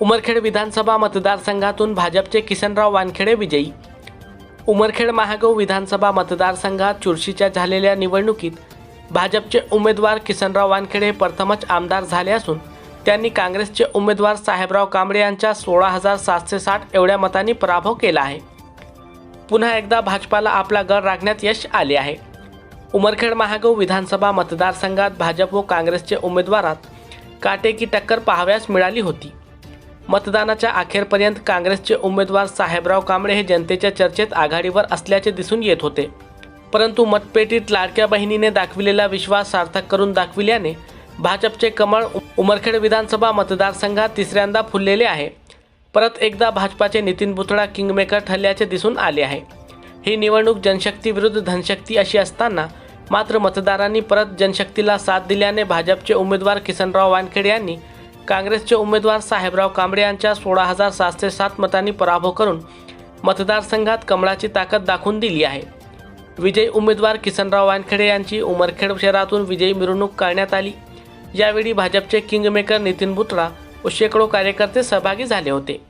उमरखेड विधानसभा मतदारसंघातून भाजपचे किसनराव वानखेडे विजयी. उमरखेड महागाव विधानसभा मतदारसंघात चुरशीच्या झालेल्या निवडणुकीत भाजपचे उमेदवार किसनराव वानखेडे प्रथमच आमदार झाले असून त्यांनी काँग्रेसचे उमेदवार साहेबराव कांबळे यांच्या सोळा हजार सातशे साठ एवढ्या मतांनी पराभव केला आहे. पुन्हा एकदा भाजपाला आपला गड राखण्यात यश आले आहे. उमरखेड महागाव विधानसभा मतदारसंघात भाजप व काँग्रेसचे उमेदवारात काटेकी टक्कर पाहाव्यास मिळाली होती. मतदानाच्या अखेरपर्यंत काँग्रेसचे उमेदवार साहेबराव कांबळे हे जनतेच्या चर्चेत आघाडीवर असल्याचे दिसून येत होते. परंतु मतपेटीत लाडक्या बहिणीने दाखविलेला विश्वास सार्थक करून दाखविल्याने भाजपचे कमळ उमरखेड विधानसभा मतदारसंघात तिसऱ्यांदा फुललेले आहे. परत एकदा भाजपाचे नितीन बुथडा किंगमेकर ठरल्याचे दिसून आले आहे. ही निवडणूक जनशक्ती विरुद्ध धनशक्ती अशी असताना मात्र मतदारांनी परत जनशक्तीला साथ दिल्याने भाजपचे उमेदवार किसनराव वानखेडे यांनी काँग्रेसचे उमेदवार साहेबराव कांबळे यांच्या सोळा हजार सातशे सात मतांनी पराभव करून मतदारसंघात कमळाची ताकद दाखवून दिली आहे. विजयी उमेदवार किसनराव वानखेडे यांची उमरखेड शहरातून विजयी मिरवणूक करण्यात आली. यावेळी भाजपचे किंगमेकर नितीन बुत्रा व शेकडो कार्यकर्ते सहभागी झाले होते.